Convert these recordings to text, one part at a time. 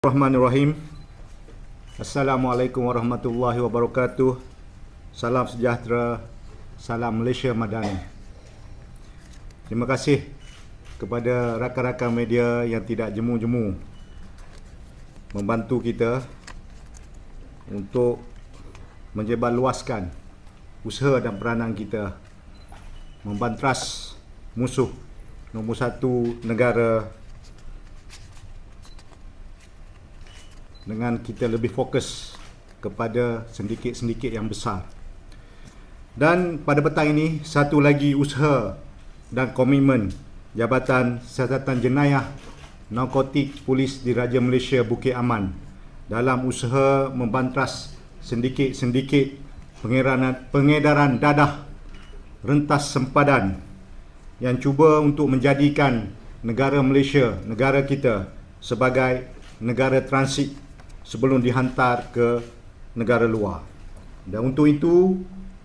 Bismillahirrahmanirrahim. Assalamualaikum warahmatullahi wabarakatuh. Salam sejahtera. Salam Malaysia Madani. Terima kasih kepada rakan-rakan media yang tidak jemu-jemu membantu kita untuk menjebal luaskan usaha dan peranan kita membantras musuh nombor satu negara dengan kita lebih fokus kepada sedikit-sedikit yang besar. Dan pada petang ini, satu lagi usaha dan komitmen Jabatan Siasatan Jenayah Narkotik Polis di Raja Malaysia Bukit Aman dalam usaha membantras sedikit-sedikit pengedaran, pengedaran dadah rentas sempadan yang cuba untuk menjadikan negara Malaysia, negara kita sebagai negara transit sebelum dihantar ke negara luar. Dan untuk itu,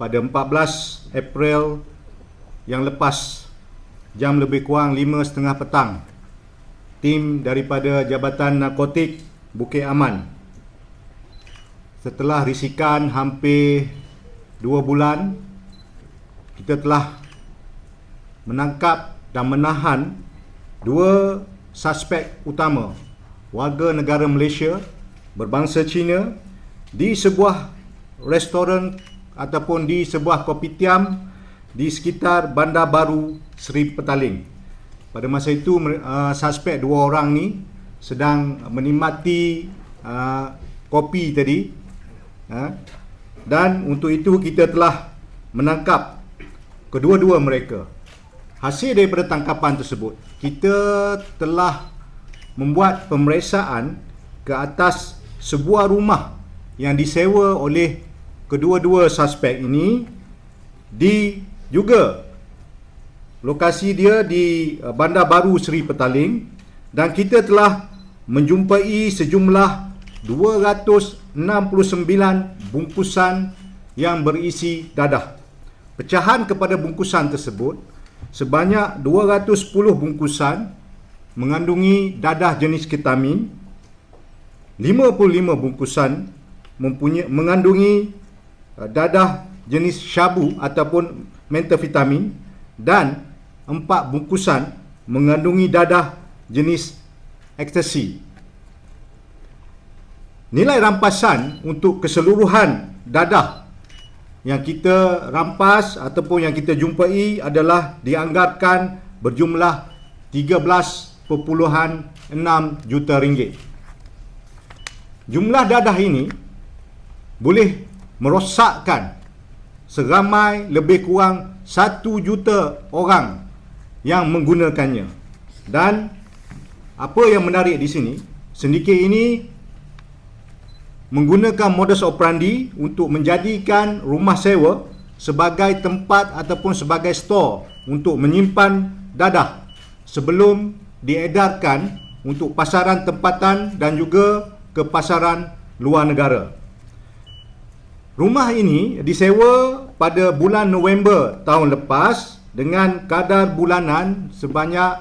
pada 14 April yang lepas, jam lebih kurang 5.30 petang, tim daripada Jabatan Narkotik Bukit Aman setelah risikan hampir 2 bulan, kita telah menangkap dan menahan dua suspek utama warga negara Malaysia berbangsa Cina di sebuah restoran ataupun di sebuah kopitiam di sekitar Bandar Baru Seri Petaling. Pada masa itu uh, suspek dua orang ni sedang menikmati uh, kopi tadi uh, dan untuk itu kita telah menangkap kedua-dua mereka. Hasil daripada tangkapan tersebut, kita telah membuat pemeriksaan ke atas sebuah rumah yang disewa oleh kedua-dua suspek ini di juga lokasi dia di uh, Bandar Baru Seri Petaling dan kita telah menjumpai sejumlah 269 bungkusan yang berisi dadah. Pecahan kepada bungkusan tersebut sebanyak 210 bungkusan mengandungi dadah jenis ketamin 55 bungkusan mempunyai mengandungi uh, dadah jenis syabu ataupun metavitamin dan empat bungkusan mengandungi dadah jenis ekstasi. Nilai rampasan untuk keseluruhan dadah yang kita rampas ataupun yang kita jumpai adalah dianggarkan berjumlah 13.6 juta ringgit. Jumlah dadah ini boleh merosakkan seramai lebih kurang 1 juta orang yang menggunakannya. Dan apa yang menarik di sini, sedikit ini menggunakan modus operandi untuk menjadikan rumah sewa sebagai tempat ataupun sebagai store untuk menyimpan dadah sebelum diedarkan untuk pasaran tempatan dan juga ke pasaran luar negara. Rumah ini disewa pada bulan November tahun lepas dengan kadar bulanan sebanyak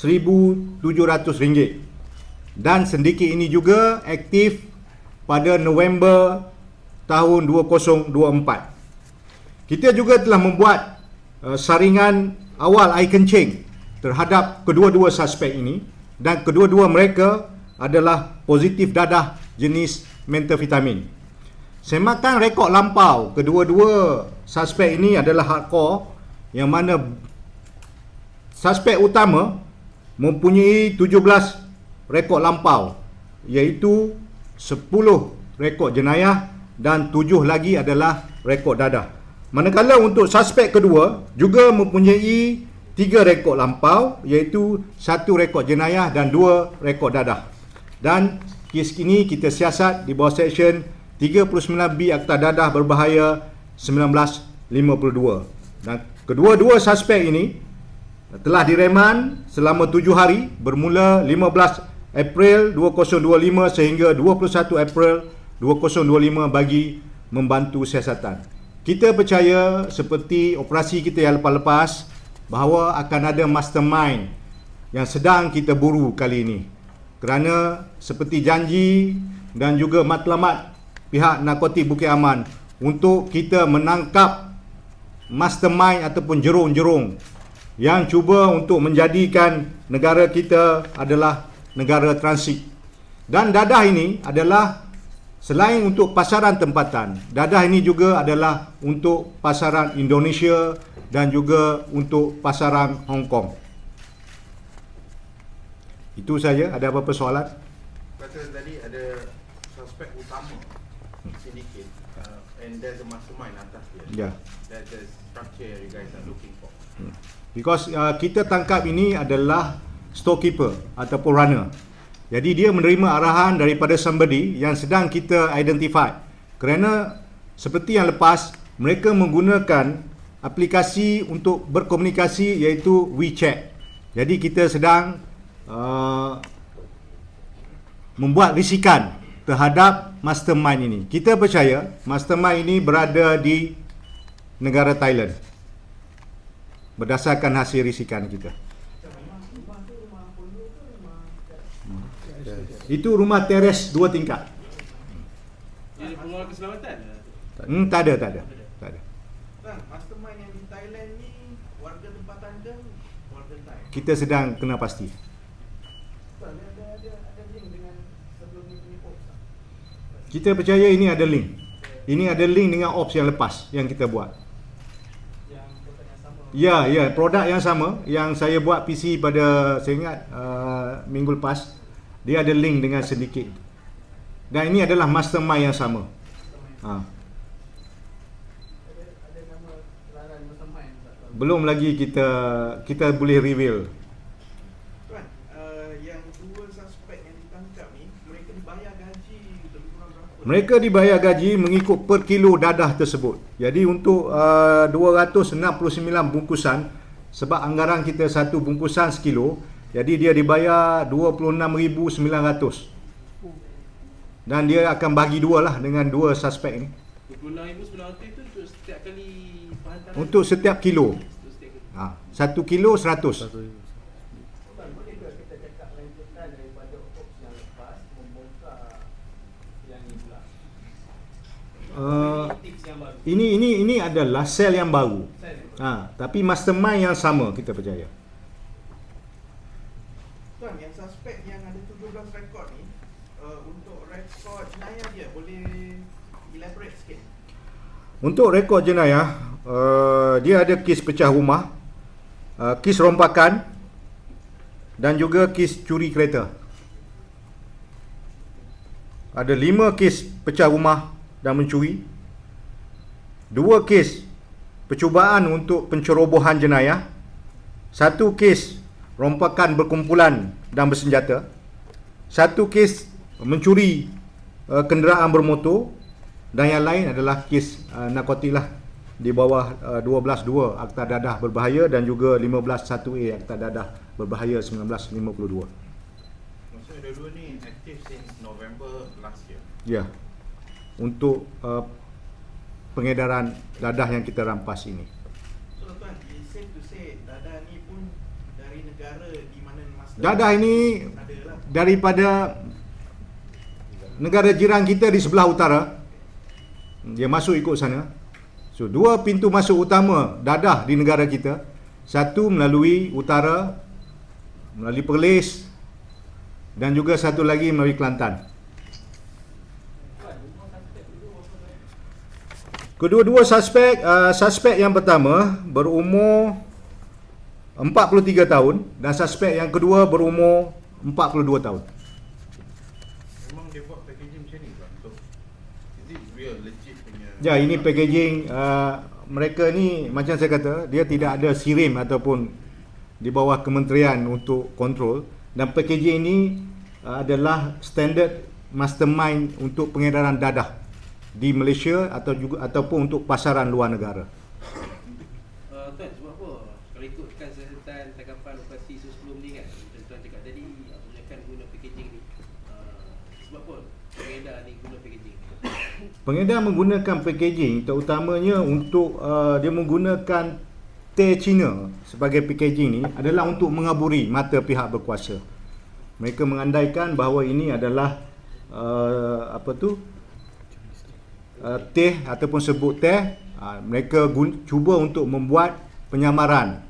RM1,700 dan sedikit ini juga aktif pada November tahun 2024. Kita juga telah membuat uh, saringan awal air kencing terhadap kedua-dua suspek ini dan kedua-dua mereka adalah positif dadah jenis metavitamin. Semakan rekod lampau kedua-dua suspek ini adalah hardcore yang mana suspek utama mempunyai 17 rekod lampau iaitu 10 rekod jenayah dan 7 lagi adalah rekod dadah. Manakala untuk suspek kedua juga mempunyai 3 rekod lampau iaitu 1 rekod jenayah dan 2 rekod dadah dan kes ini kita siasat di bawah seksyen 39B Akta Dadah Berbahaya 1952 dan kedua-dua suspek ini telah direman selama 7 hari bermula 15 April 2025 sehingga 21 April 2025 bagi membantu siasatan. Kita percaya seperti operasi kita yang lepas-lepas bahawa akan ada mastermind yang sedang kita buru kali ini kerana seperti janji dan juga matlamat pihak narkotik Bukit Aman untuk kita menangkap mastermind ataupun jerung-jerung yang cuba untuk menjadikan negara kita adalah negara transit. Dan dadah ini adalah selain untuk pasaran tempatan, dadah ini juga adalah untuk pasaran Indonesia dan juga untuk pasaran Hong Kong. Itu saja. Ada apa-apa soalan? Kata tadi ada suspek utama syndicate uh, and there's a mastermind atas dia. Ya. That's the structure you guys are looking for. Because uh, kita tangkap ini adalah storekeeper ataupun runner. Jadi dia menerima arahan daripada somebody yang sedang kita identify. Kerana seperti yang lepas, mereka menggunakan aplikasi untuk berkomunikasi iaitu WeChat. Jadi kita sedang uh, membuat risikan terhadap mastermind ini. Kita percaya mastermind ini berada di negara Thailand. Berdasarkan hasil risikan kita. Itu rumah teres dua tingkat. Jadi pengawal keselamatan Hmm, tak ada, tak ada. Tak ada. Bang, mastermind yang di Thailand ni warga tempatan ke warga Thai? Kita sedang kena pasti. Bang, ada ada ada link dengan sebelum ni punya post tak? Kita percaya ini ada link. Ini ada link dengan ops yang lepas yang kita buat. Ya, ya, produk yang sama yang saya buat PC pada saya ingat uh, minggu lepas dia ada link dengan sedikit. Dan ini adalah mastermind yang sama. Ha. Belum lagi kita kita boleh reveal. Tuan, uh, yang dua suspek yang ditangkap ni mereka dibayar gaji lebih kurang berapa? Mereka dibayar gaji mengikut per kilo dadah tersebut. Jadi untuk uh, 269 bungkusan sebab anggaran kita satu bungkusan sekilo, jadi dia dibayar 26,900. Dan dia akan bagi dua lah dengan dua suspek ni. 26,900 itu untuk setiap kali Untuk setiap kilo. Ha, satu kilo 100. Tuan, bolehkah kita cakap lanjutan daripada ops yang lepas membongkar yang ni pula? Uh, baru ini ini ini adalah sel yang baru. Ha, tapi mastermind yang sama kita percaya. Tuan, yang suspek yang ada 17 rekod ni uh, untuk rekod jenayah dia boleh elaborate sikit? Untuk rekod jenayah, uh, dia ada kes pecah rumah, uh, kes rompakan dan juga kes curi kereta. Ada lima kes pecah rumah dan mencuri. Dua kes percubaan untuk pencerobohan jenayah. Satu kes rompakan berkumpulan dan bersenjata. Satu kes mencuri uh, kenderaan bermotor dan yang lain adalah kes uh, narkotik lah di bawah uh, 12.2 Akta Dadah Berbahaya dan juga 15.1A Akta Dadah Berbahaya 1952. Maksudnya dua-dua ni aktif since November last year. Ya. Untuk uh, pengedaran dadah yang kita rampas ini. So tuan, it's safe to say Dada ni pun dari negara di mana master Dadah ini ada lah. daripada negara jiran kita di sebelah utara. Dia masuk ikut sana. So dua pintu masuk utama dadah di negara kita. Satu melalui utara melalui Perlis dan juga satu lagi melalui Kelantan. Kedua-dua suspek uh, suspek yang pertama berumur 43 tahun dan suspek yang kedua berumur 42 tahun. Memang dia buat packaging macam ni tuan. So, is it real legit punya? Ya, ini packaging uh, mereka ni macam saya kata, dia tidak ada sirim ataupun di bawah kementerian untuk kontrol dan packaging ini uh, adalah standard mastermind untuk pengedaran dadah di Malaysia atau juga ataupun untuk pasaran luar negara. uh, Tuan, sebab apa? Kalau ikutkan sesetan tangkapan operasi sebelum ni kan Macam Tuan cakap tadi Kebanyakan guna packaging ni uh, Sebab apa? Pengedar ni guna packaging Pengedar menggunakan packaging terutamanya untuk uh, dia menggunakan teh Cina sebagai packaging ni adalah untuk mengaburi mata pihak berkuasa. Mereka mengandaikan bahawa ini adalah uh, apa tu uh, teh ataupun sebut teh uh, mereka gun- cuba untuk membuat penyamaran.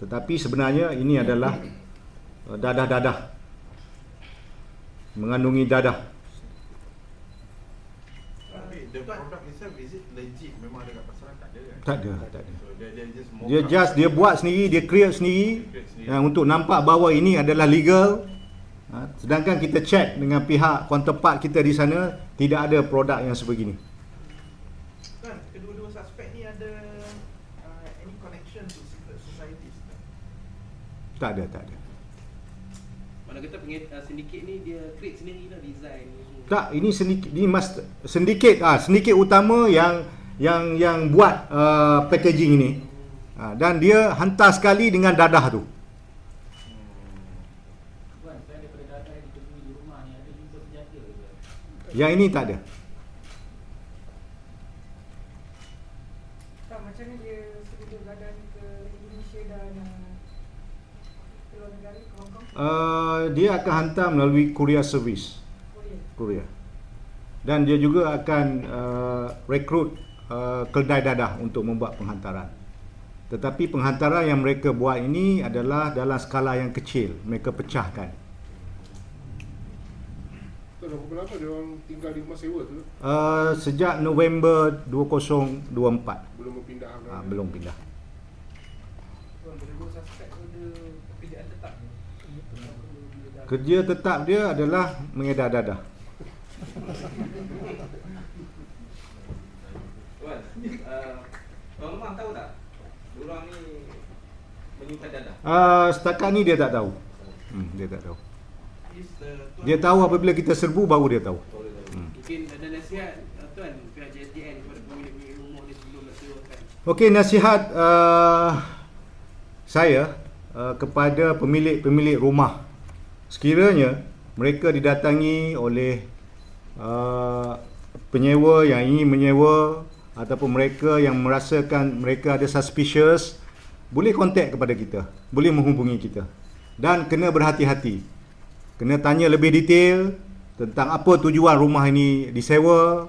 Tetapi sebenarnya ini adalah uh, dadah-dadah. Mengandungi dadah. Tapi the product itself is it legit? Memang ada kat pasaran? Tak ada kan? tak ada tak ada. So dia dia just mock dia up. just dia buat sendiri dia create sendiri. Create sendiri. uh, untuk nampak bahawa ini adalah legal. Uh, sedangkan kita check dengan pihak counterpart kita di sana tidak ada produk yang sebegini Kan, kedua-dua suspek ni ada uh, any connection to secret societies tak? Tak ada tak ada Mana kata penged, uh, sindiket ni dia create sendiri lah design ni semua. Tak, ini sedikit ini mas sedikit ah sedikit utama yang yang yang buat uh, packaging ini. Ah, dan dia hantar sekali dengan dadah tu. Yang ni ini tak ada. Tak macam ni dia sebelum dadah ni ke Indonesia dan uh, dia akan hantar melalui courier service Korea courier. Dan dia juga akan uh, rekrut uh, kedai dadah untuk membuat penghantaran. Tetapi penghantaran yang mereka buat ini adalah dalam skala yang kecil. Mereka pecahkan. Berapa lama dia orang tinggal di rumah sewa tu Uh, sejak November 2024. belum berpindah kan? Ah, belum pindah. Tuan, kedua suspek ada pekerjaan tetap? Kerja tetap dia adalah mengedar dadah. Tuan, uh, tuan rumah tahu tak? Diorang ni menyimpan dadah. Uh, setakat ni dia tak tahu. Hmm, dia tak tahu. Dia tahu apabila kita serbu baru dia tahu. Dia. Hmm. Mungkin ada nasihat uh, tuan pihak JTN kepada pemilik-pemilik rumah ni sebelum nak. Okey, nasihat uh, saya uh, kepada pemilik-pemilik rumah. Sekiranya mereka didatangi oleh uh, penyewa yang ingin menyewa ataupun mereka yang merasakan mereka ada suspicious, boleh kontak kepada kita, boleh menghubungi kita. Dan kena berhati-hati. Kena tanya lebih detail tentang apa tujuan rumah ini disewa,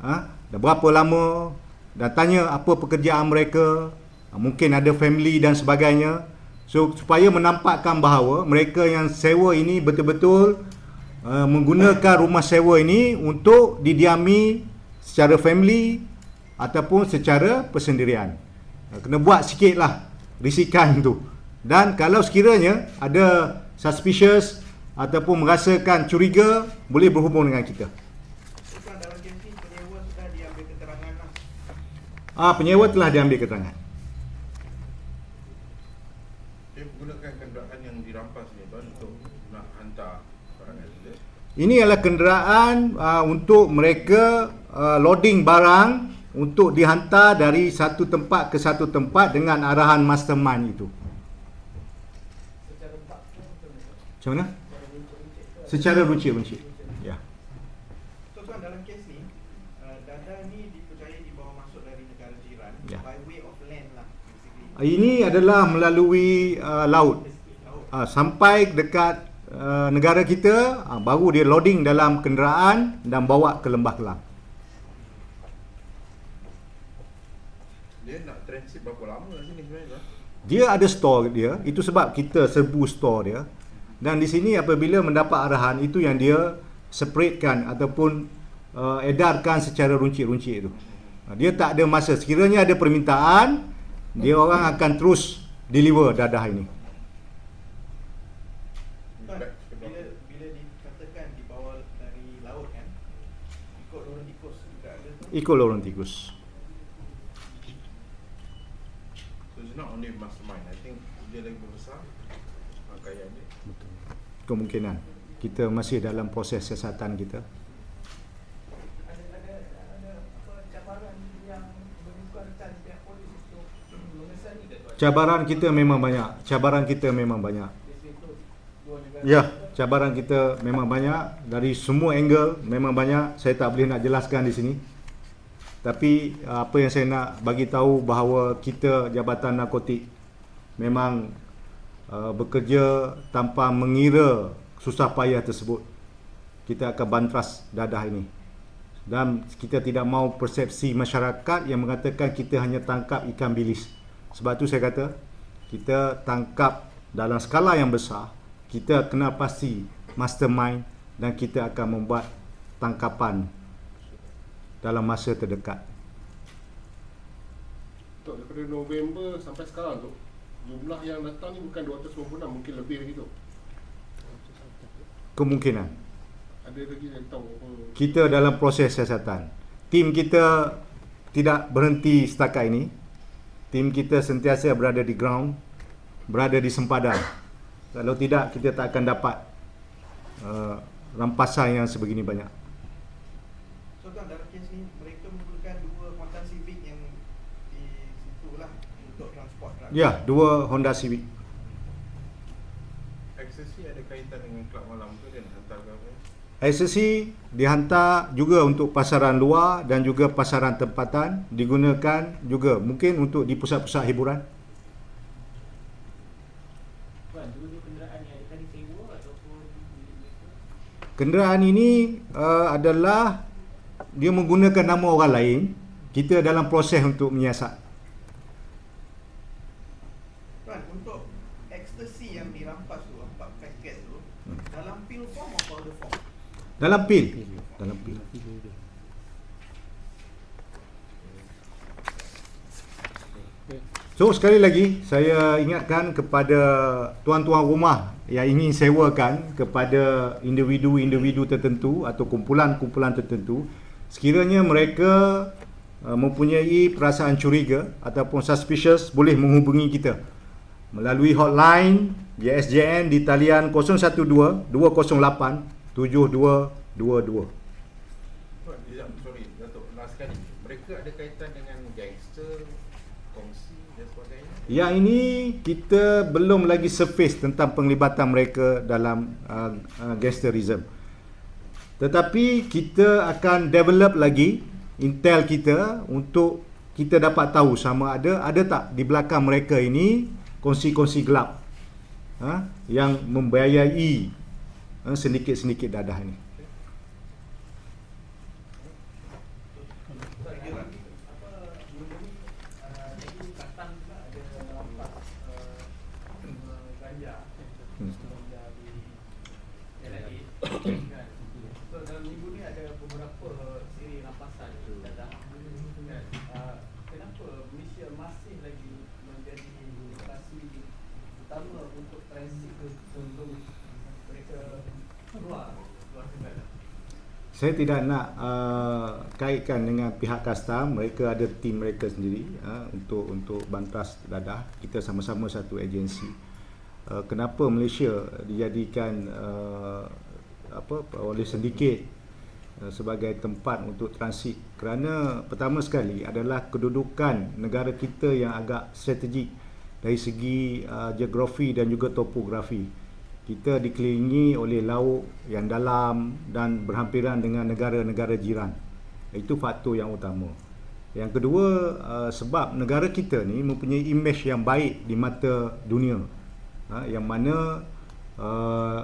ha? dan berapa lama dan tanya apa pekerjaan mereka, mungkin ada family dan sebagainya. So supaya menampakkan bahawa mereka yang sewa ini betul-betul uh, menggunakan rumah sewa ini untuk didiami secara family ataupun secara persendirian. Uh, kena buat sikitlah risikan tu. Dan kalau sekiranya ada suspicious ataupun merasakan curiga, boleh berhubung dengan kita. Lah Ah, penyewa telah diambil keterangan. Dia menggunakan kenderaan yang dirampas ni tuan untuk nak hantar barangan dia. Ini adalah kenderaan uh, untuk mereka uh, loading barang untuk dihantar dari satu tempat ke satu tempat dengan arahan mastermind itu. Macam mana? Secara runcit-runcit. Ya. So tuan, dalam kes ni uh, Dada ni dipercayai dibawa masuk dari negara jiran Ya. By way of land lah Ini adalah melalui uh, laut. Uh, sampai dekat uh, negara kita uh, baru dia loading dalam kenderaan dan bawa ke Lembah Kelang. Dia nak transit berapa lama sini sebenarnya? Dia ada store dia, itu sebab kita serbu store dia. Dan di sini apabila mendapat arahan itu yang dia separatekan ataupun uh, edarkan secara runcit-runcit itu. Dia tak ada masa. Sekiranya ada permintaan, dia orang akan terus deliver dadah ini. Tuan, Back to bila, block. bila dikatakan dibawa dari laut kan Ikut lorong tikus juga ada tu Ikut lorong tikus. So it's not only mastermind. I think dia lagi besar rangkaian dia. Kemungkinan. Kita masih dalam proses siasatan kita. ada ada ada apa cabaran yang bermuka pihak polis untuk Mengesan ni ke tuan? Cabaran kita memang banyak. Cabaran kita memang banyak. Ya, cabaran kita memang banyak dari semua angle memang banyak. Saya tak boleh nak jelaskan di sini. Tapi uh, apa yang saya nak bagi tahu bahawa kita Jabatan Narkotik memang uh, bekerja tanpa mengira susah payah tersebut kita akan bantras dadah ini dan kita tidak mau persepsi masyarakat yang mengatakan kita hanya tangkap ikan bilis sebab tu saya kata kita tangkap dalam skala yang besar kita kena pasti mastermind dan kita akan membuat tangkapan dalam masa terdekat Tok, daripada November sampai sekarang tu Jumlah yang datang ni bukan 296 Mungkin lebih lagi tu kemungkinan Ada lagi yang tahu apa kita dalam proses siasatan. Tim kita tidak berhenti setakat ini. Tim kita sentiasa berada di ground, berada di sempadan. Kalau tidak, kita tak akan dapat uh, rampasan yang sebegini banyak. So tuan dalam kes ni mereka memerlukan dua Honda Civic yang di situ lah untuk transport drug. Ya, dua Honda Civic. Ecstasy ada kaitan dengan kelab malam tu dan hantar ke Ecstasy dihantar juga untuk pasaran luar dan juga pasaran tempatan digunakan juga mungkin untuk di pusat-pusat hiburan. Kenderaan ini uh, adalah dia menggunakan nama orang lain. Kita dalam proses untuk menyiasat. Tuan, untuk ekstasi yang dirampas tu, empat paket tu, Hmm. dalam pil form atau powder form? Dalam pil. Dalam pil. So sekali lagi saya ingatkan kepada tuan-tuan rumah yang ingin sewakan kepada individu-individu tertentu atau kumpulan-kumpulan tertentu sekiranya mereka uh, mempunyai perasaan curiga ataupun suspicious boleh menghubungi kita melalui hotline JSJN di talian 012 208 7222. Tuan, sorry, Datuk, last sekali. Mereka ada kaitan dengan gangster, kongsi dan sebagainya? Yang ini kita belum lagi surface tentang penglibatan mereka dalam uh, uh, gangsterism. Tetapi kita akan develop lagi intel kita untuk kita dapat tahu sama ada ada tak di belakang mereka ini kongsi-kongsi gelap ha, yang membiayai ha, sedikit-sedikit dadah ni ganja Hmm. ganja di LIA so dalam minggu ni ada beberapa siri rampasan dadah kenapa Malaysia masih lagi menjadi lokasi utama untuk mereka Saya tidak nak uh, kaitkan dengan pihak custom, mereka ada tim mereka sendiri uh, untuk untuk bantas dadah. Kita sama-sama satu agensi. Uh, kenapa Malaysia dijadikan uh, apa oleh sedikit uh, sebagai tempat untuk transit? Kerana pertama sekali adalah kedudukan negara kita yang agak strategik dari segi uh, geografi dan juga topografi kita dikelilingi oleh laut yang dalam dan berhampiran dengan negara-negara jiran. Itu faktor yang utama. Yang kedua, uh, sebab negara kita ni mempunyai imej yang baik di mata dunia. Ha, yang mana uh,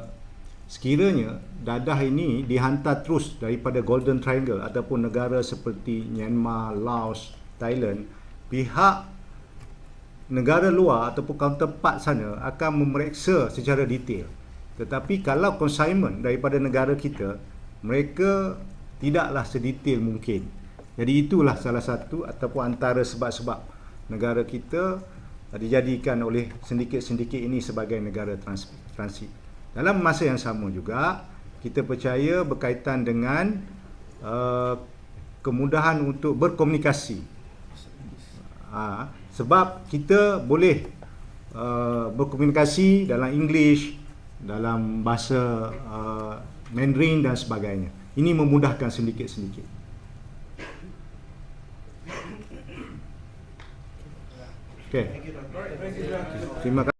sekiranya dadah ini dihantar terus daripada Golden Triangle ataupun negara seperti Myanmar, Laos, Thailand, pihak negara luar ataupun counterpart sana akan memeriksa secara detail. Tetapi kalau consignment daripada negara kita, mereka tidaklah sedetail mungkin. Jadi itulah salah satu ataupun antara sebab-sebab negara kita dijadikan oleh sindiket-sindiket ini sebagai negara trans- transit. Dalam masa yang sama juga, kita percaya berkaitan dengan uh, kemudahan untuk berkomunikasi Ha, sebab kita boleh uh, berkomunikasi dalam English, dalam bahasa uh, Mandarin dan sebagainya. Ini memudahkan sedikit-sedikit. Okay. Terima kasih.